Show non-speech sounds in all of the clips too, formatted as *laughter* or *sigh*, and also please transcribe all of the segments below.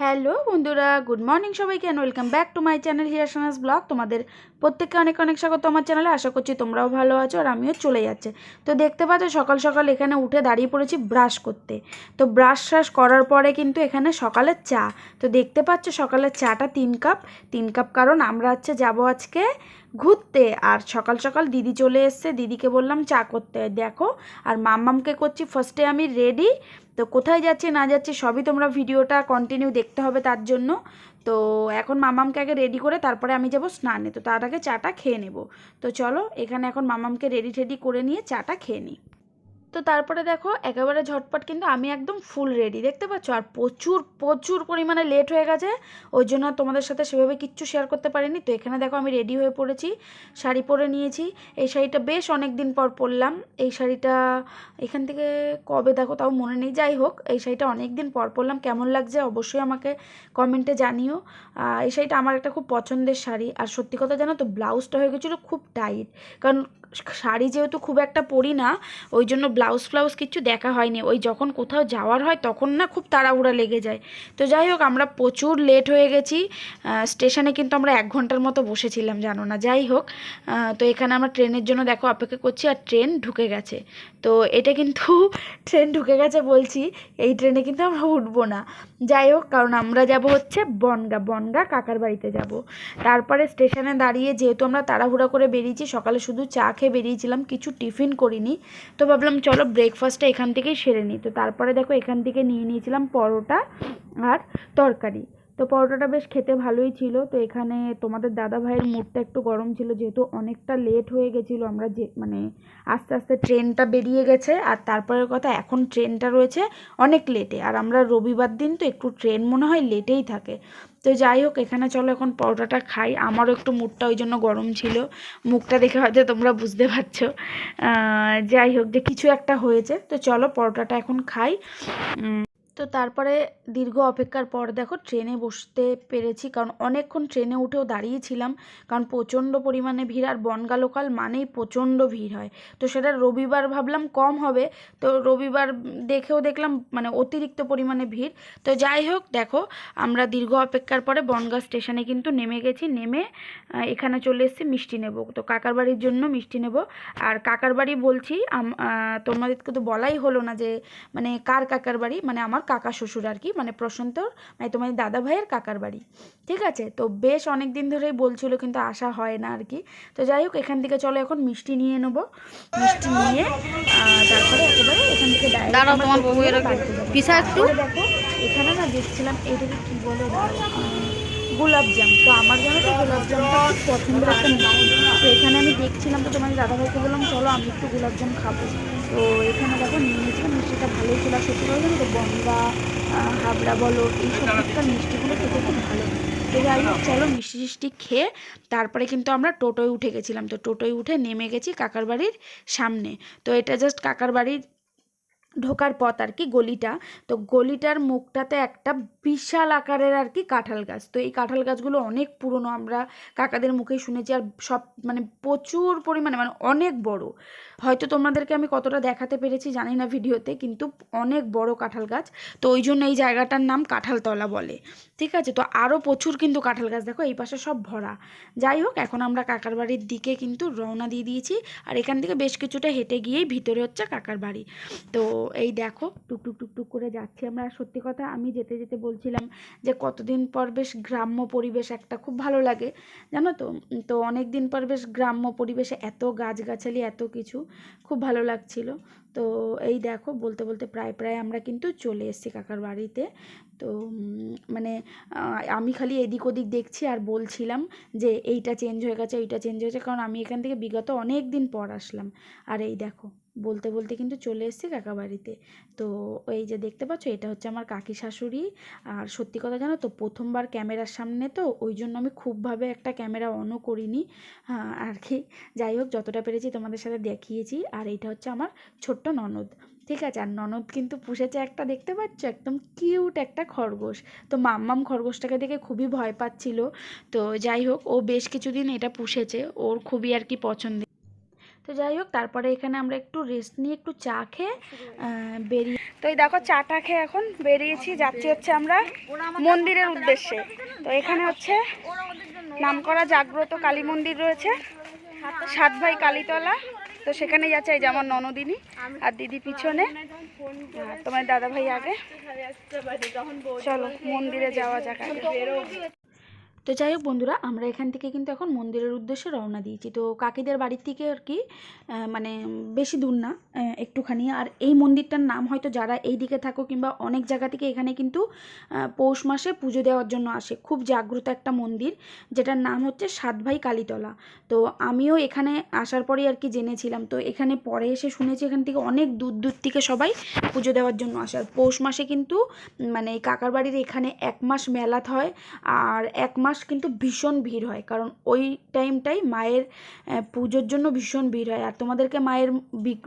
Hello বন্ধুরা, good morning সবাইকে and welcome back to my channel here Sona's vlog তোমাদের প্রত্যেককে অনেক অনেক স্বাগত আমার চ্যানেলে আশা করছি তোমরাও ভালো আছো আর আমিও চলে যাচ্ছে। তো দেখতে পাচ্ছ সকাল সকাল এখানে উঠে দাঁড়িয়ে পড়েছি ব্রাশ করতে। তো ব্রাশ শ্রাশ করার পরে কিন্তু এখানে সকালের চা। তো দেখতে পাচ্ছ সকালের চাটা তিন কাপ তিন কাপ কারণ আমরা হচ্ছে যাব আজকে ঘুরতে। আর সকাল সকাল দিদি চলে এসছে। দিদিকে বললাম চা করতে। দেখো, আর মাম্মামকে করছি। ফার্স্টে আমি রেডি তো কোথায় যাচ্ছে, না যাচ্ছে, সবই তোমরা ভিডিওটা কন্টিনিউ দেখতে হবে তার জন্য। তো এখন মামামকে আগে রেডি করে তারপরে আমি যাব স্নানে। তো তার আগে চাটা খেয়ে নেব। তো চলো, এখানে এখন মামামকে রেডি টেডি করে নিয়ে চাটা খেয়ে নিই। তো তারপরে দেখো একেবারে ঝটপট কিন্তু আমি একদম ফুল রেডি দেখতে পাচ্ছ? আর প্রচুর প্রচুর পরিমাণে লেট হয়ে গেছে, ওই জন্য তোমাদের সাথে সেভাবে কিচ্ছু শেয়ার করতে পারিনি। তো এখানে দেখো আমি রেডি হয়ে পড়েছি, শাড়ি পরে নিয়েছি। এই শাড়িটা বেশ অনেক দিন পর পরলাম। এই শাড়িটা এখান থেকে কবে দেখো তাও মনে নেই। যাই হোক, এই শাড়িটা অনেক দিন পর পরলাম। কেমন লাগছে অবশ্যই আমাকে কমেন্টে জানিও। এই শাড়িটা আমার একটা খুব পছন্দের শাড়ি। আর সত্যি কথা জানো তো ব্লাউজটা হয়ে গেছিল খুব টাইট কারণ শাড়ি যেহেতু খুব একটা পরি না, ওই জন্য ব্লাউজ ফ্লাউজ কিছু দেখা হয়নি। ওই যখন কোথাও যাওয়ার হয় তখন না খুব তাড়াহুড়া লেগে যায়। তো যাই হোক, আমরা প্রচুর লেট হয়ে গেছি। স্টেশনে কিন্তু আমরা এক ঘণ্টার মতো বসেছিলাম, জানো না। যাই হোক তো এখানে আমরা ট্রেনের জন্য দেখো অপেক্ষা করছি আর ট্রেন ঢুকে গেছে। তো এটা কিন্তু *laughs* ট্রেন ঢুকে গেছে বলছি, এই ট্রেনে কিন্তু আমরা উঠবো না। যাই হোক, কারণ আমরা যাব হচ্ছে বনগা বনগা কাকার বাড়িতে যাব। তারপরে স্টেশনে দাঁড়িয়ে যেহেতু আমরা তাড়াহুড়া করে বেরিয়েছি, সকালে শুধু চা খেয়ে বেরিয়েছিলাম, কিছু টিফিন করিনি। তো ভাবলাম চলো ব্রেকফাস্টটা এখান থেকেই সেরে নিই। তো তারপরে দেখো এখান থেকে নিয়ে নিয়েছিলাম পরোটা আর তরকারি। তো পরোটাটা বেশ খেতে ভালোই ছিল। তো এখানে তোমাদের দাদা ভাইয়ের মুডটা একটু গরম ছিল, যেহেতু অনেকটা লেট হয়ে গেছিল, আমরা যে মানে আস্তে আস্তে ট্রেনটা বেরিয়ে গেছে। আর তারপরের কথা, এখন ট্রেনটা রয়েছে অনেক লেটে আর আমরা রবিবার দিন তো একটু ট্রেন মনে হয় লেটেই থাকে। তো যাই হোক, এখানে চলো এখন পরোটাটা খাই। আমারও একটু মুডটা ওই জন্য গরম ছিল। মুখটা দেখে হয়তো তোমরা বুঝতে পারছ। যাই হোক, যে কিছু একটা হয়েছে। তো চলো পরোটাটা এখন খাই। তো তারপরে দীর্ঘ অপেক্ষার পর দেখো ট্রেনে বসতে পেরেছি। কারণ অনেকক্ষণ ট্রেনে উঠেও দাঁড়িয়েছিলাম। কারণ প্রচণ্ড পরিমাণে ভিড় আর বনগা লোকাল মানেই প্রচণ্ড ভিড় হয়। তো সেটা রবিবার ভাবলাম কম হবে। তো রবিবার দেখেও দেখলাম মানে অতিরিক্ত পরিমাণে ভিড়। তো যাই হোক, দেখো আমরা দীর্ঘ অপেক্ষার পরে বনগা স্টেশনে কিন্তু নেমে গেছি। নেমে এখানে চলে এসেছি মিষ্টি নেব। তো কাকার বাড়ির জন্য মিষ্টি নেব। আর কাকার বাড়ি বলছি তোমাদেরকে তো বলাই হলো না যে মানে কার কাকার বাড়ি? মানে আমার কাকা শ্বশুর আর কি মানে প্রশান্তর মানে তোমার দাদা ভাইয়ের কাকার বাড়ি। ঠিক আছে? তো বেশ অনেক দিন ধরেই বলছিল কিন্তু আসা হয় না আর কি। তো যাই হোক এখান থেকে চলো এখন মিষ্টি নিয়ে নেব। মিষ্টি নিয়ে তারপরে একেবারে এখান থেকে। পিসা একটু। দেখো এখানে না দেখছিলাম এটাকে কি বলে গোলাপজাম তো আমার জন্য তো গোলাপজামটা খুব পছন্দের একটা তো এখানে আমি দেখছিলাম তো তোমার দাদাভাইকে বললাম চলো আমি একটু গোলাপজাম খাব। তো এখানে দেখো নিয়ে নিয়েছিলাম মিষ্টিটা ভালোই ছিল। সত্যি জানো তো বনগা হাবড়া বলো এই সব দিককার মিষ্টিগুলো খেতে খুব ভালো তো যাই হোক, চলো মিষ্টি টিষ্টি খেয়ে তারপরে কিন্তু আমরা টোটোয় উঠে গেছিলাম। তো টোটোয় উঠে নেমে গেছি কাকার বাড়ির সামনে। তো এটা জাস্ট কাকার বাড়ির ঢোকার পথ আর কি, গলিটা। তো গলিটার মুখটাতে একটা বিশাল আকারের আর কি কাঁঠাল গাছ। তো এই কাঁঠাল গাছগুলো অনেক পুরনো, আমরা কাকাদের মুখেই শুনেছি আর সব মানে প্রচুর পরিমাণে মানে অনেক বড়। হয়তো তোমাদেরকে আমি কতটা দেখাতে পেরেছি জানি না ভিডিওতে, কিন্তু অনেক বড় কাঁঠাল গাছ। তো ওই জন্য এই জায়গাটার নাম কাঁঠালতলা বলে। ঠিক আছে? তো আরও প্রচুর কিন্তু কাঁঠাল গাছ দেখো, এই পাশে সব ভরা। যাই হোক, এখন আমরা কাকার বাড়ির দিকে কিন্তু রওনা দিয়ে দিয়েছি। আর এখান থেকে বেশ কিছুটা হেঁটে গিয়েই ভিতরে হচ্ছে কাকার বাড়ি। তো এই দেখো, টুকটুক টুকটুক করে যাচ্ছি আমরা। সত্যি কথা, আমি যেতে যেতে বলছিলাম যে কতদিন পর বেশ গ্রাম্য পরিবেশ একটা খুব ভালো লাগে, জানো তো? তো অনেক দিন পর বেশ গ্রাম্য পরিবেশে এত গাছগাছালি, এত কিছু খুব ভালো লাগছিল। তো এই দেখো, বলতে বলতে প্রায় প্রায় আমরা কিন্তু চলে এসেছি কাকার বাড়িতে। তো মানে আমি খালি এদিক ওদিক দেখছি আর বলছিলাম যে এইটা চেঞ্জ হয়ে গেছে এইটা চেঞ্জ হয়েছে কারণ আমি এখান থেকে বিগত অনেক দিন পর আসলাম। আর এই দেখো, বলতে বলতে কিন্তু চলে এসেছি কাকা বাড়িতে। তো এই যে দেখতে পাচ্ছ, এটা হচ্ছে আমার কাকি শাশুড়ি। আর সত্যি কথা জানো তো, প্রথমবার ক্যামেরার সামনে তো ওই জন্য আমি খুবভাবে একটা ক্যামেরা অনও করিনি। আর কি, যাই হোক, যতটা পেরেছি তোমাদের সাথে দেখিয়েছি। আর এইটা হচ্ছে আমার ছোট্ট ননদ। ঠিক আছে, আর ননদ কিন্তু পুষেছে একটা, দেখতে পাচ্ছ? একদম কিউট একটা খরগোশ। তো মাম্মাম খরগোশটাকে দেখে খুবই ভয় পাচ্ছিল। তো যাই হোক, ও বেশ কিছুদিন এটা পুষেছে। ওর খুবই আর কি পছন্দের তো যাই হোক, তারপরে এখানে আমরা একটু রেস্ট নিয়ে একটু চা খেয়ে বেরিয়ে তো এই দেখো, চাটা খেয়ে এখন বেরিয়েছি। যাচ্ছি হচ্ছে আমরা মন্দিরের উদ্দেশ্যে। তো এখানে হচ্ছে নামকরা জাগ্রত কালী মন্দির রয়েছে। সাত ভাই কালীতলা। তো সেখানে যাচ্ছে এই যে আমার ননদিনী আর দিদি পিছনে। তোমার দাদা ভাই আগে। চলো মন্দিরে যাওয়া যাক আগে। তো যাই হোক বন্ধুরা, আমরা এখান থেকে কিন্তু এখন মন্দিরের উদ্দেশ্যে রওনা দিয়েছি। তো কাকিদের বাড়ির থেকে আর কি মানে বেশি দূর না একটুখানি। আর এই মন্দিরটার নাম হয়তো যারা এই দিকে থাকো কিংবা অনেক জায়গা থেকে এখানে কিন্তু পৌষ মাসে পুজো দেওয়ার জন্য আসে। খুব জাগ্রত একটা মন্দির, যেটার নাম হচ্ছে সাত ভাই কালীতলা। তো আমিও এখানে আসার পরেই আর কি জেনেছিলাম। তো এখানে পরে এসে শুনেছি এখান থেকে অনেক দূর দূর থেকে সবাই পুজো দেওয়ার জন্য আসে। আর পৌষ মাসে কিন্তু মানে কাকার বাড়ির এখানে এক মাস মেলাত হয়। আর এক মাস কিন্তু ভীষণ ভিড় হয়, কারণ ওই টাইমটাই মায়ের পুজোর জন্য ভীষণ ভিড় হয়। আর তোমাদেরকে মায়ের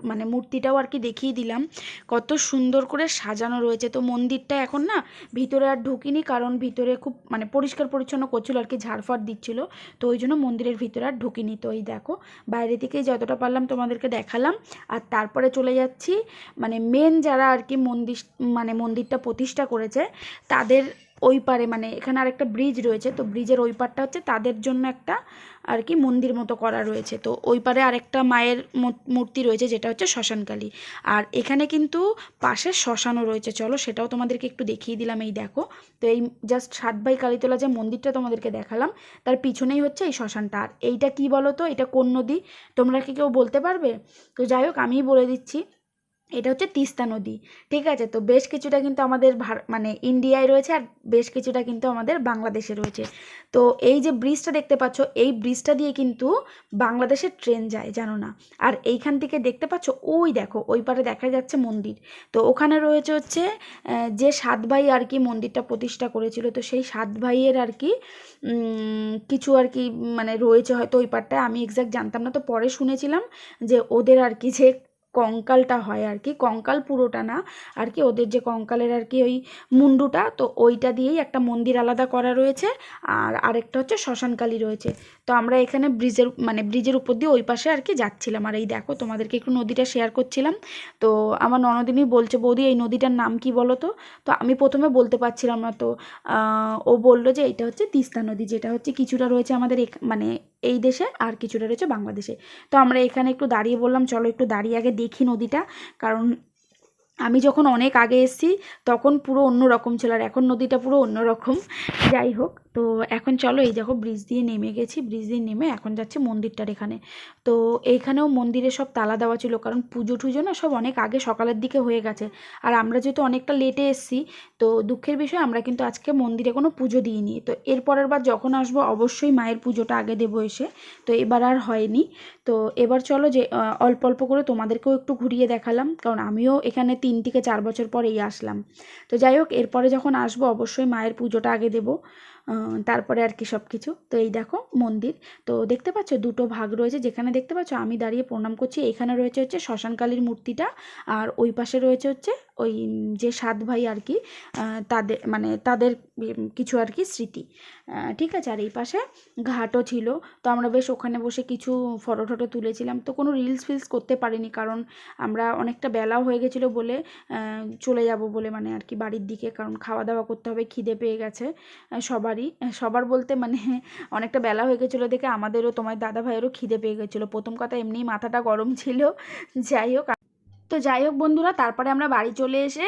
মানে মূর্তিটাও আর কি দেখিয়ে দিলাম, কত সুন্দর করে সাজানো রয়েছে। তো মন্দিরটা এখন না ভিতরে আর ঢুকিনি, কারণ ভিতরে খুব মানে পরিষ্কার পরিচ্ছন্ন করছিল আর কি, ঝাড়ফাড় দিচ্ছিল। তো ওই জন্য মন্দিরের ভিতরে আর ঢুকিনি। তো এই দেখো, বাইরে থেকে যতটা পারলাম তোমাদেরকে দেখালাম। আর তারপরে চলে যাচ্ছি মানে মেন যারা আর কি মন্দির মানে মন্দিরটা প্রতিষ্ঠা করেছে, তাদের ওই পারে মানে এখানে আরেকটা ব্রিজ রয়েছে, তো ব্রিজের ওই পারটা হচ্ছে তাদের জন্য একটা আর কি মন্দির মতো করা রয়েছে। তো ওই পারে আরেকটা মায়ের মূর্তি রয়েছে, যেটা হচ্ছে শ্মশানকালী। আর এখানে কিন্তু পাশে শ্মশানও রয়েছে। চলো সেটাও তোমাদেরকে একটু দেখিয়ে দিলাম, এই দেখো। তো এই জাস্ট সাত ভাই কালীতলা যে মন্দিরটা তোমাদেরকে দেখালাম, তার পিছনেই হচ্ছে এই শ্মশানটা। আর এইটা কি বলো তো এটা কোন নদী? তোমরা কি কেউ বলতে পারবে? তো যাই হোক, আমিই বলে দিচ্ছি। এটা হচ্ছে তিস্তা নদী, ঠিক আছে? তো বেশ কিছুটা কিন্তু আমাদের ভার- মানে ইন্ডিয়ায় রয়েছে আর বেশ কিছুটা কিন্তু আমাদের বাংলাদেশে রয়েছে। তো এই যে ব্রিজটা দেখতে পাচ্ছ, এই ব্রিজটা দিয়ে কিন্তু বাংলাদেশের ট্রেন যায়, জানো না? আর এইখান থেকে দেখতে পাচ্ছ, ওই দেখো, ওই পারে দেখা যাচ্ছে মন্দির। তো ওখানে রয়েছে হচ্ছে যে সাত ভাই আর কি মন্দিরটা প্রতিষ্ঠা করেছিল, তো সেই সাত ভাইয়ের আর কি কিছু আর কি মানে রয়েছে হয়তো ওই পারটায় আমি এক্স্যাক্ট জানতাম না। তো পরে শুনেছিলাম যে ওদের আর কি যে কঙ্কালটা হয় আর কি, কঙ্কাল পুরোটা না, আর কি ওদের যে কঙ্কালের আর কি ওই মুন্ডুটা, তো ওইটা দিয়েই একটা মন্দির আলাদা করা রয়েছে, আর আরেকটা হচ্ছে শ্মশানকালী রয়েছে। তো আমরা এখানে ব্রিজের মানে ব্রিজের উপর দিয়ে ওই পাশে আর কি যাচ্ছিলাম। আর এই দেখো, তোমাদেরকে একটু নদীটা শেয়ার করছিলাম। তো আমার ননদিনী বলছে, বৌদি, এই নদীটার নাম কি বলো তো? তো আমি প্রথমে বলতে পারছিলাম না তো ও বলল যে এটা হচ্ছে তিস্তা নদী, যেটা হচ্ছে কিছুটা রয়েছে আমাদের মানে এই দেশে আর কিছুটা রয়েছে বাংলাদেশে। তো আমরা এখানে একটু দাঁড়িয়ে বললাম, চলো একটু দাঁড়িয়ে আগে দেখি নদীটা, কারণ আমি যখন অনেক আগে এসেছি, তখন পুরো অন্য রকম ছিল, আর এখন নদীটা পুরো অন্য রকম যাই হোক তো এখন চলো এই দেখো ব্রিজ দিয়ে নেমে গেছি, ব্রিজ দিয়ে নেমে এখন যাচ্ছে মন্দিরটার এখানে। তো এইখানেও মন্দিরে সব তালা দেওয়া ছিল, কারণ পুজো টুজো না সব অনেক আগে সকালের দিকে হয়ে গেছে। আর আমরা যেহেতু অনেকটা লেটে এসেছি, তো দুঃখের বিষয় আমরা কিন্তু আজকে মন্দিরে কোনো পুজো দিইনি। তো এর পরের বার যখন আসব অবশ্যই মায়ের পুজোটা আগে দেবো এসে, তো এবার আর হয়নি। তো এবার চলো যে অল্প অল্প করে তোমাদেরকেও একটু ঘুরিয়ে দেখালাম, কারণ আমিও এখানে তিন থেকে চার বছর পরেই আসলাম। তো যাই হোক, এরপরে যখন আসব অবশ্যই মায়ের পুজোটা আগে দেবো। তারপরে আর কি সব কিছু তো এই দেখো মন্দির। তো দেখতে পাচ্ছ দুটো ভাগ রয়েছে। যেখানে দেখতে পাচ্ছ আমি দাঁড়িয়ে প্রণাম করছি। এখানে রয়েছে হচ্ছে শ্মশানকালীর মূর্তিটা আর ওই পাশে রয়েছে হচ্ছে ওই যে সাত ভাই আর কি তাদের মানে তাদের কিছু আর কি স্মৃতি। ঠিক আছে? আর এই পাশে ঘাটও ছিল। তো আমরা বেশ ওখানে বসে কিছু ফটো টটো তুলেছিলাম। তো কোনো রিলস ফিলস করতে পারিনি কারণ আমরা অনেকটা বেলাও হয়ে গেছিল বলে চলে যাব বলে মানে আর কি বাড়ির দিকে। কারণ খাওয়া দাওয়া করতে হবে খিদে পেয়ে গেছে। আহ, সবারই সবার বলতে মানে অনেকটা বেলা হয়ে গেছিল দেখে আমাদেরও, তোমার দাদা ভাইয়েরও খিদে পেয়ে গেছিল। প্রথম কথা এমনিই মাথাটা গরম ছিল। যাই হোক, তো যাই হোক বন্ধুরা, তারপরে আমরা বাড়ি চলে এসে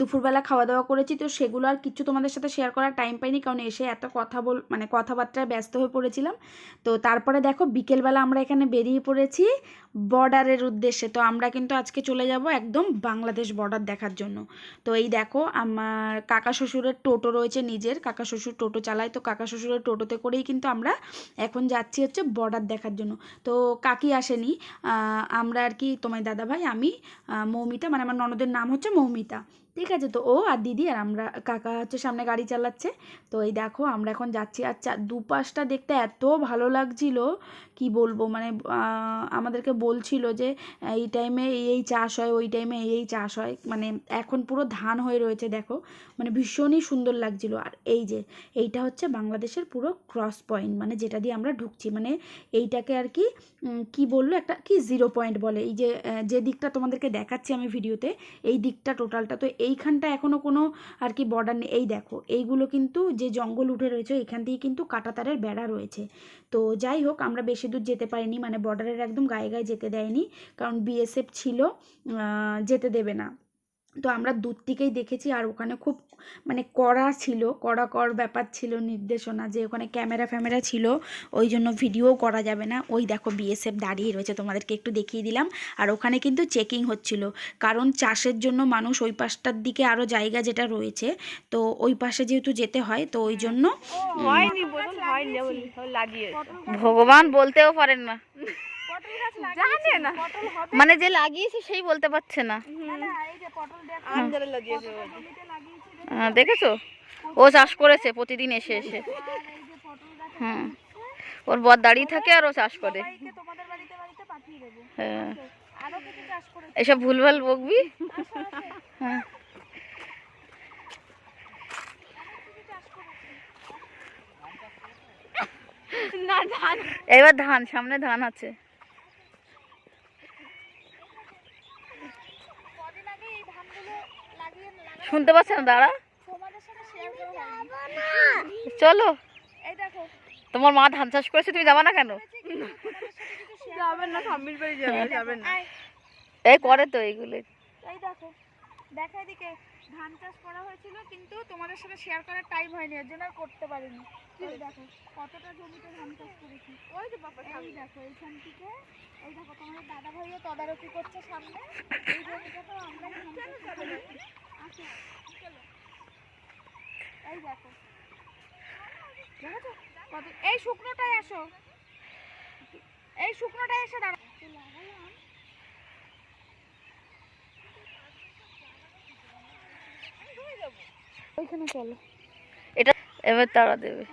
দুপুরবেলা খাওয়া দাওয়া করেছি। তো সেগুলো আর কিছু তোমাদের সাথে শেয়ার করার টাইম পাইনি কারণ এসে এত কথা বল মানে কথাবার্তায় ব্যস্ত হয়ে পড়েছিলাম। তো তারপরে দেখো, বিকেলবেলা আমরা এখানে বেরিয়ে পড়েছি। বর্ডারের উদ্দেশ্যে। তো আমরা কিন্তু আজকে চলে যাব একদম বাংলাদেশ বর্ডার দেখার জন্য। তো এই দেখো, আমার কাকা শ্বশুরের টোটো রয়েছে নিজের। কাকা শ্বশুর টোটো চালায়, তো কাকা শ্বশুরের টোটোতে করেই কিন্তু আমরা এখন যাচ্ছি হচ্ছে বর্ডার দেখার জন্য। তো কাকি আসেনি আমরা আর কি, তোমার দাদা ভাই আমি মৌমিতা মানে আমার ননদের নাম হচ্ছে মৌমিতা। ঠিক আছে? তো ও আর দিদি আর আমরা, কাকা হচ্ছে সামনে গাড়ি চালাচ্ছে। তো এই দেখো আমরা এখন যাচ্ছি। আর চা দুপাশটা দেখতে এত ভালো লাগছিল, কি বলব? মানে আমাদেরকে বলছিল যে, এই টাইমে এই এই চাষ হয়, ওই টাইমে এই এই চাষ হয়। মানে এখন পুরো ধান হয়ে রয়েছে, দেখো। মানে ভীষণই সুন্দর লাগছিল। আর এই যে, এইটা হচ্ছে বাংলাদেশের পুরো ক্রস পয়েন্ট মানে যেটা দিয়ে আমরা ঢুকছি। মানে এইটাকে আর কি কি বলল? একটা কি জিরো পয়েন্ট বলে। এই যে যে দিকটা তোমাদেরকে দেখাচ্ছি আমি ভিডিওতে এই দিকটা টোটালটা তো এইখানটা এখনও কোনো আর কি বর্ডার নেই। এই দেখো, এইগুলো কিন্তু যে জঙ্গল উঠে রয়েছে, এখান দিয়ে কিন্তু কাটাতারের বেড়া রয়েছে। তো যাই হোক, আমরা বেশি দূর যেতে পারিনি মানে বর্ডারের একদম গায়ে গায়ে যেতে দেয়নি, কারণ বিএসএফ ছিল যেতে দেবে না। তো আমরা দূর থেকেই দেখেছি আর ওখানে খুব মানে কড়া ছিল কড়া কর ব্যাপার ছিল নির্দেশনা যে ওখানে ক্যামেরা ফ্যামেরা ছিল ওই জন্য ভিডিও করা যাবে না। ওই দেখো বিএসএফ দাঁড়িয়ে রয়েছে তোমাদেরকে একটু দেখিয়ে দিলাম। আর ওখানে কিন্তু চেকিং হচ্ছিল কারণ চাষের জন্য মানুষ ওই পাশটার দিকে আরও জায়গা যেটা রয়েছে তো ওই পাশে যেহেতু যেতে হয় তো ওই জন্য হয়নি বলুন হয়নি বলুন লাগিয়েছে। ভগবান বলতেও পারেন না। জানে না। মানে যে লাগিয়েছে সেই বলতে পারছে না। আহ, দেখেছ? ও চাষ করেছে প্রতিদিন এসে এসে। হুম। ওর বর দাঁড়িয়ে থাকে আর ও চাষ করে। তোমাদের বাড়িতে বাড়িতে হ্যাঁ। করে এসব ভুলভাল বকবি? হ্যাঁ। ধান। এবার ধান সামনে ধান আছে কদিন আগে এই ধানগুলো লাগিয়ে লাগা শুনতে পাচ্ছে না দাঁড়া। চলো। তোমার মা ধান চাষ করেছে, তুমি যাবা না কেন? এই করে তো এইগুলো। এই দেখো, দেখা এদিকে, ধান চাষ করা কিন্তু তোমাদের সাথে শেয়ার করার টাইম হয়নি জন্য আর করতে পারিনি। দেখো, কতটা জমিতে ধান চাষ করেছি। ওই দেখো, এইখান থেকে দাদা ভাইও তদারকি করছে সামনে। এই জমিটা তো আমরা এই দেখো কত এই শুকনোটাই আসো। এই শুকনোটাই এসে দাঁড়া ওইখানে চলো। এটা এবার তারা দেবে।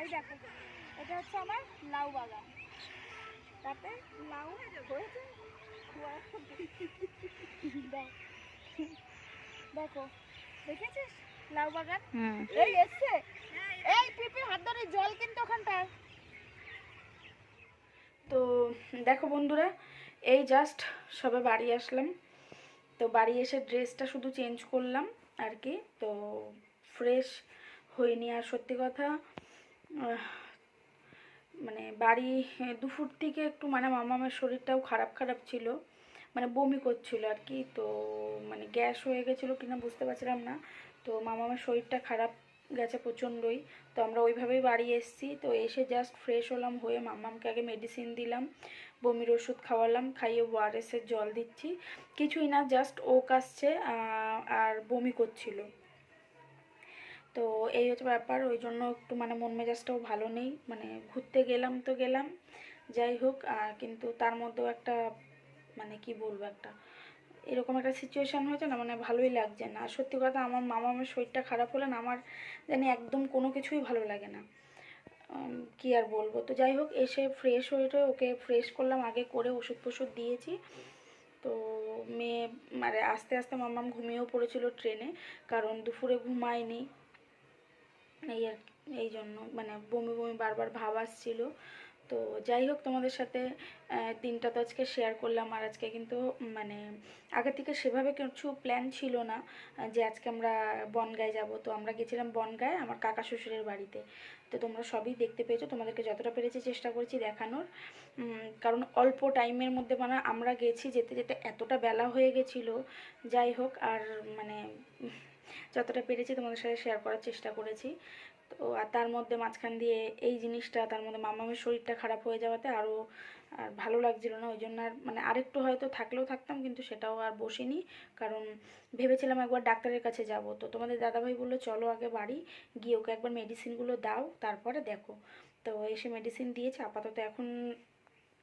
এই দেখো এটা হচ্ছে আমার লাউ বাগান। তাতে লাউ হয়েছে দেখ। দেখো দেখেছিস? লাউ বাগান? এই এসছে। এই পিপি হাত ধরে জল কিন্তু ওখানটায়। তো দেখো বন্ধুরা এই জাস্ট সবে বাড়ি আসলাম। তো বাড়ি এসে ড্রেসটা শুধু চেঞ্জ করলাম আর কি। তো ফ্রেশ হয়নি আর সত্যি কথা মানে বাড়ি দুপুর থেকে একটু মানে মামামের শরীরটাও খারাপ খারাপ ছিল। মানে বমি করছিল আর কি, তো মানে গ্যাস হয়ে গেছিল কিনা বুঝতে পারছিলাম না। তো মামামের শরীরটা খারাপ গেছে প্রচণ্ডই, তো আমরা ওইভাবেই বাড়ি এসেছি। তো এসে জাস্ট ফ্রেশ হলাম, হয়ে মামামকে আগে মেডিসিন দিলাম, বমির ওষুধ খাওয়ালাম, খাইয়ে ওয়ারেসের জল দিচ্ছি। কিছুই না জাস্ট ওক আসছে আর বমি করছিল। তো এই হচ্ছে ব্যাপার, ওই জন্য একটু মানে মন মেজাজটাও ভালো নেই। মানে ঘুরতে গেলাম তো গেলাম, যাই হোক, আর কিন্তু তার মধ্যেও একটা মানে কি বলব একটা, এরকম একটা সিচুয়েশান হয়েছে না মানে ভালোই লাগছে না। আর সত্যি কথা, আমার মামা আমার শরীরটা খারাপ হলে না, আমার জানি একদম কোনো কিছুই ভালো লাগে না। কি আর বলব? তো যাই হোক, এসে ফ্রেশ হয়ে ওকে ফ্রেশ করলাম, আগে করে ওষুধ ফষুধ দিয়েছি। তো মেয়ে মানে আস্তে আস্তে মামাম ঘুমিয়েও পড়েছিল ট্রেনে কারণ দুপুরে ঘুমায়নি। এই আর এই জন্য মানে বমি বমি বারবার ভাব আসছিল। তো যাই হোক, তোমাদের সাথে দিনটা তো আজকে শেয়ার করলাম। আর আজকে কিন্তু মানে আগে থেকে সেভাবে কিছু প্ল্যান ছিল না, যে আজকে আমরা বনগায় যাব। তো আমরা গেছিলাম বনগায়, আমার কাকা শ্বশুরের বাড়িতে। তো তোমরা সবই দেখতে পেয়েছ। তোমাদেরকে যতটা পেরেছি চেষ্টা করেছি দেখানোর। কারণ অল্প টাইমের মধ্যে মানে আমরা গেছি যেতে যেতে এতটা বেলা হয়ে গেছিল। যাই হোক, আর মানে যতটা পেরেছি তোমাদের সাথে শেয়ার করার চেষ্টা করেছি। তো, আর তার মধ্যে মাঝখান দিয়ে এই জিনিসটা, তার মধ্যে মামামের শরীরটা খারাপ হয়ে যাওয়াতে আরও আর ভালো লাগছিল না। ওই জন্য আর মানে আরেকটু হয়তো থাকলেও থাকতাম, কিন্তু সেটাও আর বসিনি। কারণ ভেবেছিলাম একবার ডাক্তারের কাছে যাব। তো তোমাদের দাদাভাই বলল, চলো আগে বাড়ি, গিয়ে ওকে একবার মেডিসিনগুলো দাও, তারপরে দেখো। তো এসে মেডিসিন দিয়েছে। আপাতত এখন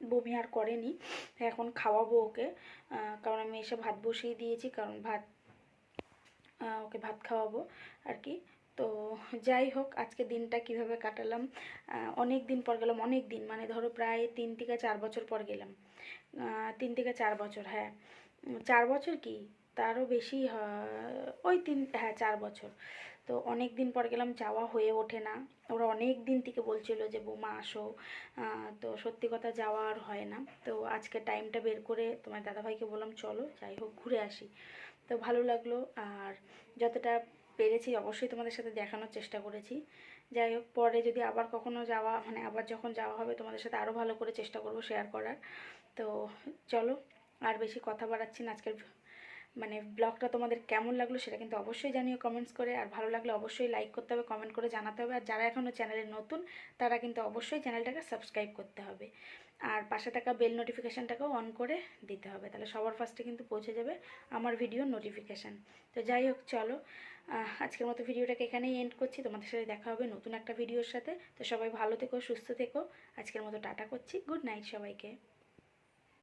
বমি আর করেনি। এখন খাওয়াবো ওকে। কারণ আমি এসে ভাত বসিয়ে দিয়েছি। কারণ ভাত ওকে ভাত খাওয়াবো আর কি। তো যাই হোক, আজকে দিনটা কীভাবে কাটালাম অনেক দিন পর গেলাম, অনেক দিন মানে ধরো প্রায় তিন থেকে চার বছর পর গেলাম। তিন থেকে চার বছর হ্যাঁ। চার বছর কি? তারও বেশি ওই তিন হ্যাঁ চার বছর। তো অনেক দিন পর গেলাম, যাওয়া হয়ে ওঠে না। ওরা অনেক দিন থেকে বলছিল যে, বৌমা, আসো। তো সত্যি কথা যাওয়া আর হয় না। তো আজকে টাইমটা বের করে তোমার দাদাভাইকে বললাম, চলো, যাই হোক, ঘুরে আসি। তো ভালো লাগল। আর যতটা পেরেছি অবশ্যই তোমাদের সাথে দেখানোর চেষ্টা করেছি। যাই হোক, পরে যদি আবার কখনো যাওয়া মানে আবার যখন যাওয়া হবে, তোমাদের সাথে আরও ভালো করে চেষ্টা করব শেয়ার করার। তো চলো, আর বেশি কথা বাড়াচ্ছি না আজকের মানে ব্লগটা তোমাদের কেমন লাগল সেটা কিন্তু অবশ্যই জানিও কমেন্টস করে। আর ভালো লাগলে অবশ্যই লাইক করতে হবে কমেন্ট করে জানাতে হবে। আর যারা এখনও চ্যানেলে নতুন, তারা কিন্তু অবশ্যই চ্যানেলটাকে সাবস্ক্রাইব করতে হবে। আর পাশে থাকা বেল নোটিফিকেশানটাকেও অন করে দিতে হবে। তাহলে সবার ফার্স্টে কিন্তু পৌঁছে যাবে আমার ভিডিও নোটিফিকেশান তো যাই হোক, চলো। আজকের মতো ভিডিওটাকে এখানেই এন্ড করছি। তোমাদের সাথে দেখা হবে নতুন একটা ভিডিওর সাথে। তো সবাই ভালো থেকো, সুস্থ থেকো। আজকের মতো টাটা করছি। গুড নাইট সবাইকে।